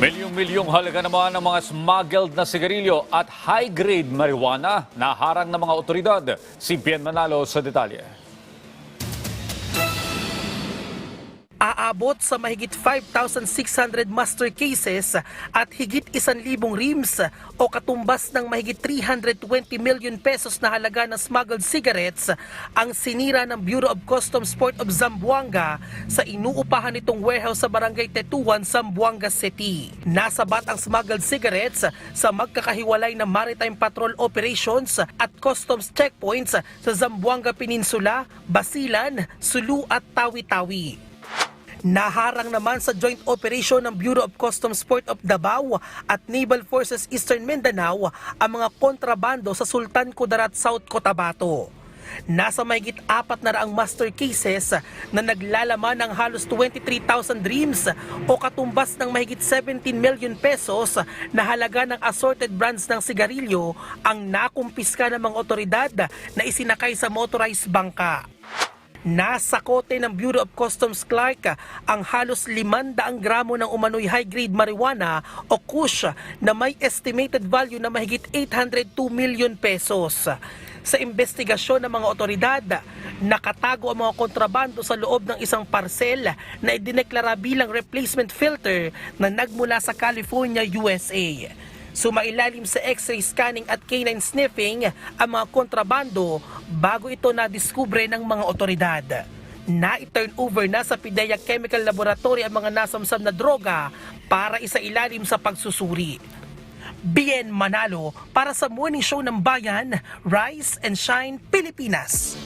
Milyong-milyong halaga naman ng mga smuggled na sigarilyo at high-grade marijuana na harang ng mga otoridad. Si Bien Manalo sa detalye. Aabot sa mahigit 5,600 master cases at higit 1,000 rims o katumbas ng mahigit 320 million pesos na halaga ng smuggled cigarettes ang sinira ng Bureau of Customs Port of Zamboanga sa inuupahan nitong warehouse sa Barangay Tetuan, Zamboanga City. Nasabat ang smuggled cigarettes sa magkakahiwalay na maritime patrol operations at customs checkpoints sa Zamboanga Peninsula, Basilan, Sulu at Tawi-Tawi. Naharang naman sa joint operation ng Bureau of Customs Port of Davao at Naval Forces Eastern Mindanao ang mga kontrabando sa Sultan Kudarat, South Cotabato. Nasa mahigit apat na raang master cases na naglalaman ng halos 23,000 dreams o katumbas ng mahigit 17 million pesos na halaga ng assorted brands ng sigarilyo ang nakumpiska ng mga otoridad na isinakay sa motorized bangka. Nasa kote ng Bureau of Customs Clark ang halos 500 gramo ng umano'y high-grade marijuana o kush na may estimated value na mahigit 802 million pesos. Sa investigasyon ng mga otoridad, nakatago ang mga kontrabando sa loob ng isang parcel na idineklara bilang replacement filter na nagmula sa California, USA. Sumailalim sa x-ray scanning at canine sniffing ang mga kontrabando bago ito nadiskubre ng mga otoridad. Na-turn over na sa PIDEA Chemical Laboratory ang mga nasamsam na droga para isailalim sa pagsusuri. Bien Manalo para sa Morning Show ng Bayan, Rise and Shine, Pilipinas.